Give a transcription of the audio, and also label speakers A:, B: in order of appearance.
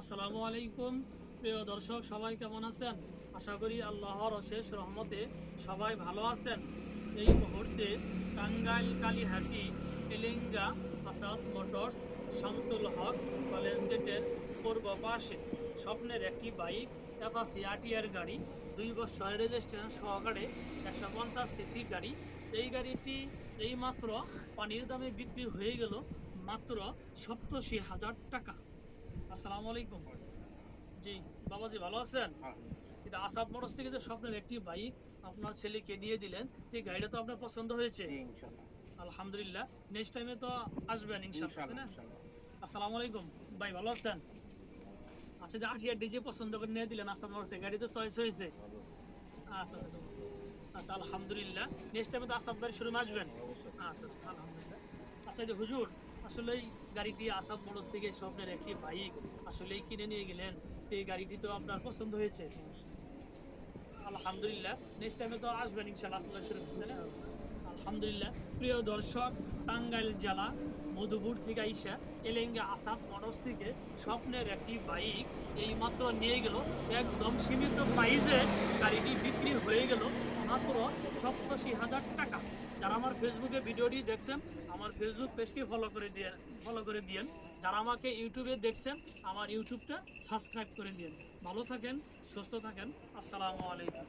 A: আসসালামু আলাইকুম, প্রিয় দর্শক, সবাই কেমন আছেন? আশা করি আল্লাহর অশেষ রহমতে সবাই ভালো আছেন। এই মুহূর্তে টাঙ্গাইল, কালীহাটি এলেঙ্গা আসাদ মোটরস, শামসুল হক কলেজ গেটের পূর্ব পাশে স্বপ্নের একটি বাইক অ্যাপাসি আটিয়ার গাড়ি, দুই বছর রেজিস্ট্রেশন সহকারে একশো পঞ্চাশ সিসি গাড়ি। এই গাড়িটি এইমাত্র পানির দামে বিক্রি হয়ে গেল মাত্র সপ্তাশি হাজার টাকা। আসসালামু আলাইকুম। জি বাবাজি ভালো আছেন? এটা আসাদ মোটরস থেকে যে স্বপ্নের একটি বাইক আপনার ছেলেকে নিয়ে দিলেন এই গাড়িটা তো আপনার পছন্দ হয়েছে? আলহামদুলিল্লাহ। নেক্সট টাইমে তো আসবেন ইনশাআল্লাহ না? আসসালামু আলাইকুম। ভাই ভালো আছেন? আচ্ছা যে আটিয়া ডিজে পছন্দ করে নিয়ে দিলেন আসাদ মোটরস গাড়ি তো চয়েস হয়েছে। আচ্ছা আচ্ছা আচ্ছা। আলহামদুলিল্লাহ। নেক্সট টাইমে তো আসাদ বাড়ি শোরুমে আসবেন? আচ্ছা আচ্ছা, আলহামদুলিল্লাহ। আচ্ছা যে হুজুর আসলে গাড়িটি আসাদ মোটরস থেকে স্বপ্নের একটি বাইক আসলেই কিনে নিয়ে গেলেন। এই গাড়িটি তো আপনার পছন্দ হয়েছে। আলহামদুলিল্লাহ। নেক্সট টাইমে তো আসবেন না? আলহামদুলিল্লাহ। প্রিয় দর্শক, টাঙ্গাইল জেলা, মধুপুর থেকে আইসা এলেঙ্গা আসাদ মোটরস থেকে স্বপ্নের একটি বাইক এই মাত্র নিয়ে গেল। একদম সীমিত প্রাইসে গাড়িটি বিক্রি হয়ে গেল। মাত্র সপ্তাশি হাজার টাকা। যারা আমার ফেসবুকে ভিডিওটি দেখছেন, আমার ফেসবুক পেজটি ফলো করে দিয়ে ফলো করে দিয়েন। যারা আমাকে ইউটিউবে দেখছেন, আমার ইউটিউবটা সাবস্ক্রাইব করে দিন ভালো থাকেন, সুস্থ থাকেন। আসসালামু আলাইকুম।